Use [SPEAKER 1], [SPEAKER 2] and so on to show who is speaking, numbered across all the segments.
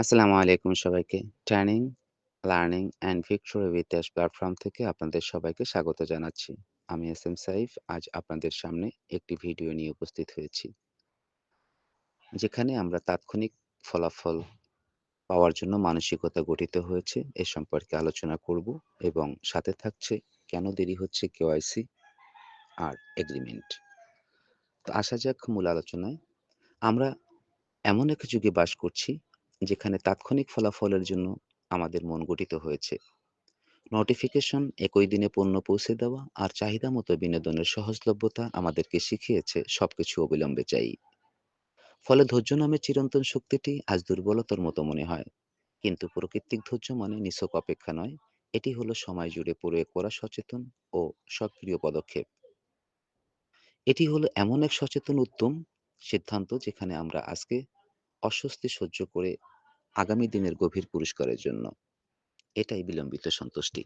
[SPEAKER 1] আসসালামু আলাইকুম সবাইকে। Training, learning and victory dash platform থেকে আপনাদের সবাইকে স্বাগত জানাচ্ছি। আমি এস এম সাইফ আজ আপনাদের সামনে একটি ভিডিও নিয়ে উপস্থিত হয়েছি। যেখানে আমরা তাৎক্ষণিক ফলাফল পাওয়ার জন্য মানসিকতা গঠিত হয়েছে এ সম্পর্কে আলোচনা করব এবং সাথে থাকছে কেন দেরি হচ্ছে কেওয়াইসি আর এগ্রিমেন্ট। তো আসা যাক মূল আলোচনায়। আমরা এমন এক যুগে বাস করছি যেখানে তাৎক্ষণিক ফলাফলের জন্য আমাদের মন গঠিত হয়েছে। নোটিফিকেশন, একই দিনে পণ্য পৌঁছে দেওয়া আর চাহিদা মতো বিনোদনের সহজলভ্যতা আমাদেরকে শিখিয়েছে সবকিছু অবিলম্বে চাই। ফলে ধৈর্য নামের চিরন্তন শক্তিটি আজ দুর্বলতার মতো মনে হয়। কিন্তু প্রকৃতিক ধৈর্য মানে নিছক অপেক্ষা নয়, এটি হলো সময় জুড়ে প্রয়োগ করা সচেতন ও সক্রিয় পদক্ষেপ। এটি হলো এমন এক সচেতন উদ্যম সিদ্ধান্ত যেখানে আমরা আজকে অস্বস্তি সহ্য করে আগামী দিনের গভীর পুরস্কারের জন্য। এটাই বিলম্বিত সন্তুষ্টি।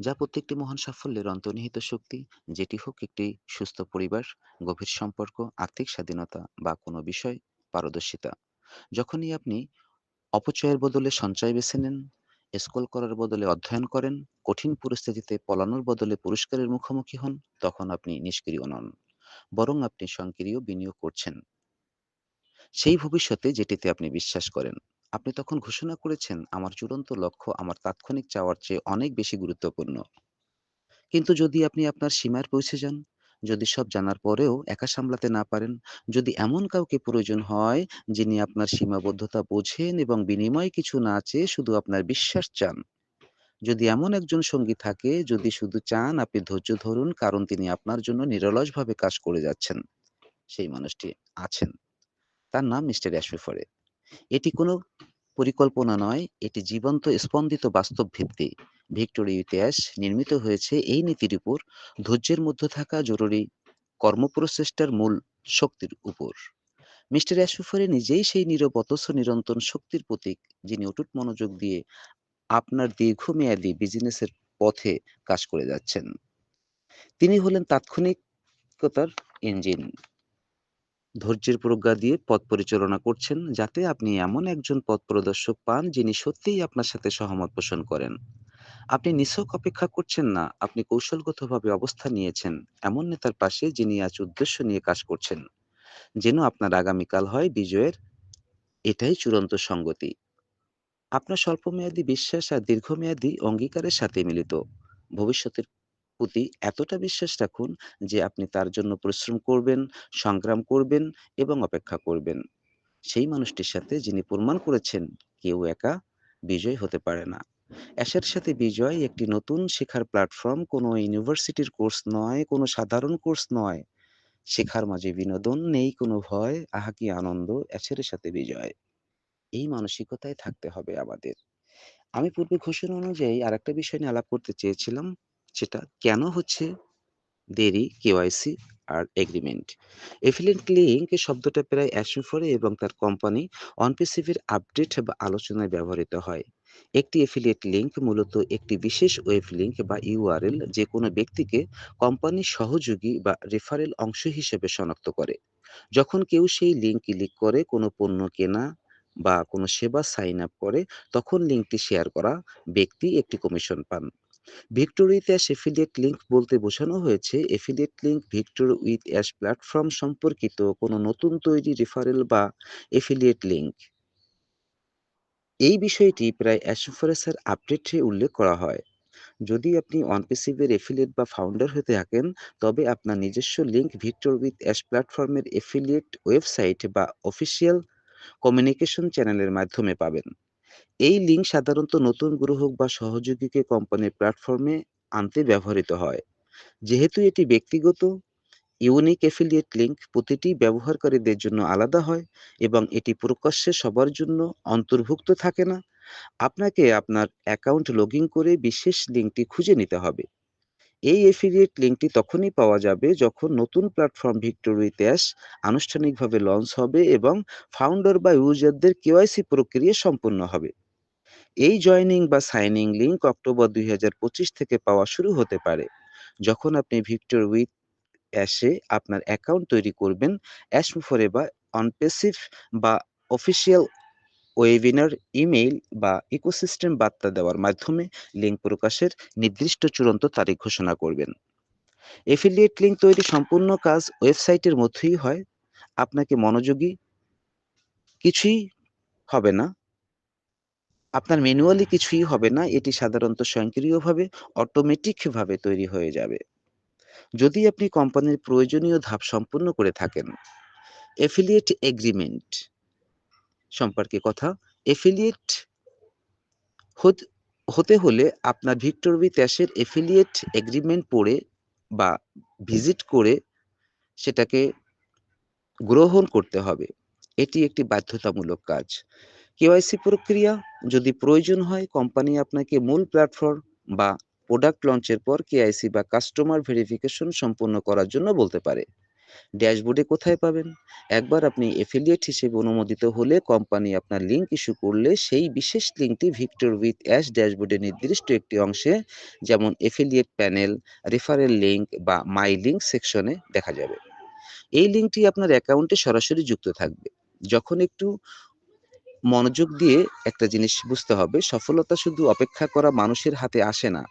[SPEAKER 1] যা প্রত্যেকটি মহান সাফল্যের অন্তর্নিহিত শক্তি, যেটি হোক একটি সুস্থ পরিবার, গভীর সম্পর্ক, আর্থিক স্বাধীনতা বা কোনো বিষয় পারদর্শিতা। যখনই আপনি অপচয়ের বদলে সঞ্চয় বেছে নেন, স্ক্রল করার বদলে অধ্যয়ন করেন, কঠিন পরিস্থিতিতে পলানোর বদলে পুরস্কারের মুখোমুখি হন, তখন আপনি নিষ্ক্রিয় নন। বরং আপনি সক্রিয় বিনিয়োগ করছেন। সেই ভবিষ্যতে যেটিতে আপনি বিশ্বাস করেন। আপনি তখন ঘোষণা করেছেন, আমার চূড়ান্ত লক্ষ্য আমার তাৎক্ষণিক চাওয়ার চেয়ে অনেক বেশি গুরুত্বপূর্ণ। কিন্তু যদি আপনি আপনার সীমায় পৌঁছে যান, যদি সব জানার পরেও একা সামলাতে না পারেন, যদি এমন কাউকে প্রয়োজন হয় যিনি আপনার সীমাবদ্ধতা বোঝেন এবং বিনিময়ে কিছু না চেয়ে শুধু আপনার বিশ্বাস চান, যদি এমন একজন সঙ্গী থাকে, যদি শুধু চান আপনি ধৈর্য ধরুন কারণ তিনি আপনার জন্য নিরলসভাবে কাজ করে যাচ্ছেন, সেই মানুষটি আছেন। তার নাম মিস্টার অ্যাশফরে। এটি কোনো পরিকল্পনা নয়, এটি জীবন্ত স্পন্দিত বাস্তব ভিত্তি। ভিক্টোরি ইতিহাস নির্মিত হয়েছে এই নীতির উপর, ধৈর্যের মধ্যে থাকা জরুরি কর্মপ্রচেষ্টার মূল শক্তির উপর। মিস্টার অ্যাশফরে নিজেই সেই নীরব অথচ নিরন্তর শক্তির প্রতীক, যিনি অটুট মনোযোগ দিয়ে আপনার দীর্ঘমেয়াদী বিজনেসের পথে কাজ করে যাচ্ছেন। তিনি হলেন তাৎক্ষণিকতার ইঞ্জিন। ধৈর্যের প্রজ্ঞা দিয়ে পথ পরিচালনা করছেন যাতে আপনি এমন একজন পথ প্রদর্শক পান যিনি সত্যিই আপনার সাথে সহমত পোষণ করেন। আপনি নিছক অপেক্ষা করছেন না, আপনি কৌশলগতভাবে অবস্থান নিয়েছেন এমন নেতার পাশে যিনি আজ উদ্দেশ্য নিয়ে কাজ করছেন। যেন আপনার আগামীকাল হয় বিজয়ের এটাই চূড়ান্ত সঙ্গতি। আপনার স্বল্পমেয়াদী বিশ্বাস আর দীর্ঘমেয়াদী অঙ্গীকারের সাথে মিলিত। ভবিষ্যতের প্রতি এতটা বিশ্বাস রাখুন যে আপনি তার জন্য পরিশ্রম করবেন, সংগ্রাম করবেন এবং অপেক্ষা করবেন। সেই মানুষটির সাথে যিনি প্রমাণ করেছেন কেউ একা বিজয়ী হতে পারে না। অ্যাশের সাথে বিজয় একটি নতুন শেখার প্ল্যাটফর্ম, কোনো ইউনিভার্সিটির কোর্স নয়, কোনো সাধারণ কোর্স নয়। শেখার মাঝে বিনোদন, নেই কোনো ভয়, আহা কি আনন্দ! অ্যাশের সাথে বিজয়। এই মানসিকতায় থাকতে হবে আমাদের। আমি পূর্বে ঘোষণা অনুযায়ী আরেকটা বিষয় নিয়ে আলাপ করতে চেয়েছিলাম, সেটা কেন হচ্ছে দেরি কেওয়াইসি আর এগ্রিমেন্ট। এফিলিয়েট লিঙ্ক শব্দটা প্রায় অ্যাশফরে এবং তার কোম্পানি অনপিসিভির আপডেট বা আলোচনায় ব্যবহৃত হয়। একটি এফিলিয়েট লিঙ্ক মূলত একটি বিশেষ ওয়েব লিঙ্ক বা ইউআরএল যে কোনো ব্যক্তিকে কোম্পানির সহযোগী বা রেফারেল অংশ হিসেবে শনাক্ত করে। যখন কেউ সেই লিঙ্ক ক্লিক করে কোনো পণ্য কেনা বা কোনো সেবা সাইন আপ করে, তখন লিঙ্কটি শেয়ার করা ব্যক্তি একটি কমিশন পান। Victor with Ash affiliate link বলতে বোঝানো হয়েছে affiliate link Victor with Ash platform সম্পর্কিত কোনো নতুন তৈরি রেফারেল বা এফিলিয়েট লিঙ্ক। এই বিষয়টি প্রায় অ্যাসোফারেসের আপডেটে উল্লেখ করা হয়। যদি আপনি অনপিসিভের এফিলিয়েট বা ফাউন্ডার হয়ে থাকেন, তবে আপনার নিজস্ব লিঙ্ক ভিক্টোর উইথ অ্যাশ প্ল্যাটফর্মের এফিলিয়েট ওয়েবসাইট বা অফিসিয়াল কমিউনিকেশন চ্যানেলের মাধ্যমে পাবেন। এই লিঙ্ক সাধারণত নতুন গ্রাহক বা সহযোগীকে কোম্পানির প্ল্যাটফর্মে আনতে ব্যবহৃত হয়। যেহেতু এটি ব্যক্তিগত, ইউনিক এফিলিয়েট লিঙ্ক প্রতিটি ব্যবহারকারীদের জন্য আলাদা হয় এবং এটি প্রকাশ্যে সবার জন্য অন্তর্ভুক্ত থাকে না, আপনাকে আপনার অ্যাকাউন্ট লগইন করে বিশেষ লিঙ্কটি খুঁজে নিতে হবে। এই এফিলিয়েট লিঙ্কটি তখনই পাওয়া যাবে যখন নতুন প্ল্যাটফর্ম ভিক্টোর অ্যাশ আনুষ্ঠানিকভাবে লঞ্চ হবে এবং ফাউন্ডার বা ইউজারদের কেওয়াইসি প্রক্রিয়া সম্পূর্ণ হবে। এই জয়েনিং বা সাইনিং লিঙ্ক অক্টোবর ২০২৫ থেকে পাওয়া শুরু হতে পারে। যখন আপনি ভিক্টোর উইথ অ্যাশে আপনার অ্যাকাউন্ট তৈরি করবেন, অ্যাশফরে বা অনপেসিভ বা অফিসিয়াল ওয়েবিনার, ইমেইল বা ইকোসিস্টেম বার্তা দেওয়ার মাধ্যমে লিঙ্ক প্রকাশের নির্দিষ্ট চূড়ান্ত তারিখ ঘোষণা করবেন। এফিলিয়েট লিঙ্ক তৈরি সম্পূর্ণ কাজ ওয়েবসাইটের মধ্যেই হয়। আপনাকে মনোযোগী কিছুই হবে না। আপনার ম্যানুয়ালি কিছুই হবে না। এটি সাধারণত স্বয়ংক্রিয়ভাবে অটোমেটিকভাবে তৈরি হয়ে যাবে। যদি আপনি কোম্পানির প্রয়োজনীয় ধাপ সম্পূর্ণ করে থাকেন। এফিলিয়েট এগ্রিমেন্ট সম্পর্কে কথা। এফিলিয়েট হত হলে আপনার ভিক্টরবি ত্যাশের এফিলিয়েট এগ্রিমেন্ট পড়ে বা ভিজিট করে সেটাকে গ্রহণ করতে হবে। এটি একটি বাধ্যতামূলক কাজ। কেওয়াইসি প্রক্রিয়া যদি প্রয়োজন হয় কোম্পানি আপনাকে মূল প্ল্যাটফর্ম বা প্রোডাক্ট লঞ্চের পর কেআইসি বা কাস্টমার ভেরিফিকেশন সম্পন্ন করার জন্য বলতে পারে। ড্যাশবোর্ডে কোথায় পাবেন? একবার আপনি এফিলিয়েট হিসেবে অনুমোদিত হলে কোম্পানি আপনার লিঙ্ক ইস্যু করলে সেই বিশেষ লিঙ্কটি ভিক্টর উইথ অ্যাশ ড্যাশবোর্ডের নির্দিষ্ট একটি অংশে যেমন এফিলিয়েট প্যানেল, রেফারেল লিঙ্ক বা মাই লিঙ্ক সেকশনে দেখা যাবে। এই লিঙ্কটি আপনার অ্যাকাউন্টে সরাসরি যুক্ত থাকবে। যখন একটু মনোযোগ দিয়ে একটা জিনিস বুঝতে হবে, সফলতা শুধু অপেক্ষা করা মানুষের হাতে আসে না।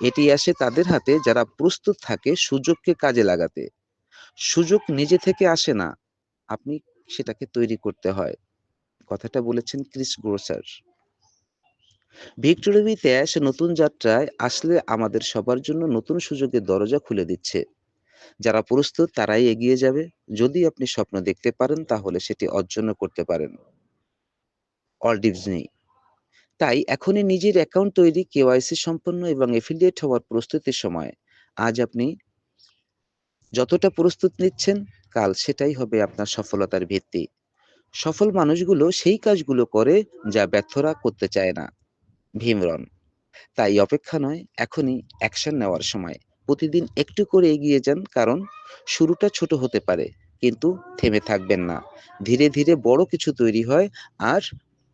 [SPEAKER 1] এটি আসে তাদের হাতে যারা প্রস্তুত থাকে সুযোগকে কাজে লাগাতে। সুযোগ নিজে থেকে আসে না। আপনি সেটাকে তৈরি করতে হয়। কথাটা বলেছেন Chris Grosser. Victory with Ash নতুন যাত্রায় আসলে আমাদের সবার জন্য নতুন সুযোগের দরজা খুলে দিচ্ছে। যারা প্রস্তুত তারাই এগিয়ে যাবে। যদি আপনি স্বপ্ন দেখতে পারেন তাহলে সেটি অর্জন করতে পারেন। অল নেই তাই এখনই নিজের অ্যাকাউন্ট তৈরি, কেওয়াইসি সম্পন্ন এবং এফিলিয়েট হওয়ার প্রস্তুতির সময়। আজ আপনি যতটা প্রস্তুত নিচ্ছেন, কাল সেটাই হবে আপনার সফলতার ভিত্তি। সফল মানুষগুলো সেই কাজগুলো করে যা ব্যর্থরা করতে চায় না। ভীমরন। তাই অপেক্ষা নয়, এখনই অ্যাকশন নেওয়ার সময়। প্রতিদিন একটু করে এগিয়ে যান কারণ শুরুটা ছোট হতে পারে কিন্তু থেমে থাকবেন না। ধীরে, ধীরে বড় কিছু তৈরি হয় আর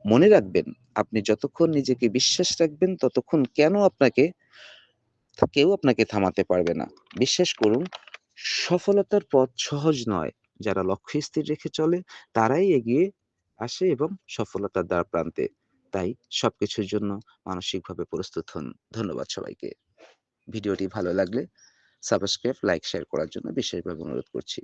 [SPEAKER 1] মনে রাখবেন আপনি যতক্ষণ নিজেকে বিশ্বাস রাখবেন ততক্ষণ কেন আপনাকে কেউ আপনাকে থামাতে পারবে না। বিশ্বাস করুন সফলতার পথ সহজ নয়। যারা লক্ষ্য স্থির রেখে চলে তারাই এগিয়ে আসে এবং সফলতার দ্বার প্রান্তে। তাই সবকিছুর জন্য মানসিকভাবে প্রস্তুত হন। ধন্যবাদ সবাইকে। ভিডিওটি ভালো লাগলে সাবস্ক্রাইব, লাইক, শেয়ার করার জন্য বিশেষভাবে অনুরোধ করছি।